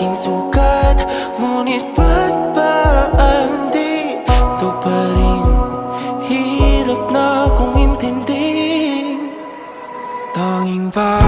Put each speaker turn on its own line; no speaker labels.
aking sukat Ngunit ba't ba andi Ito pa rin Hirap na akong intindi.
Tanging ba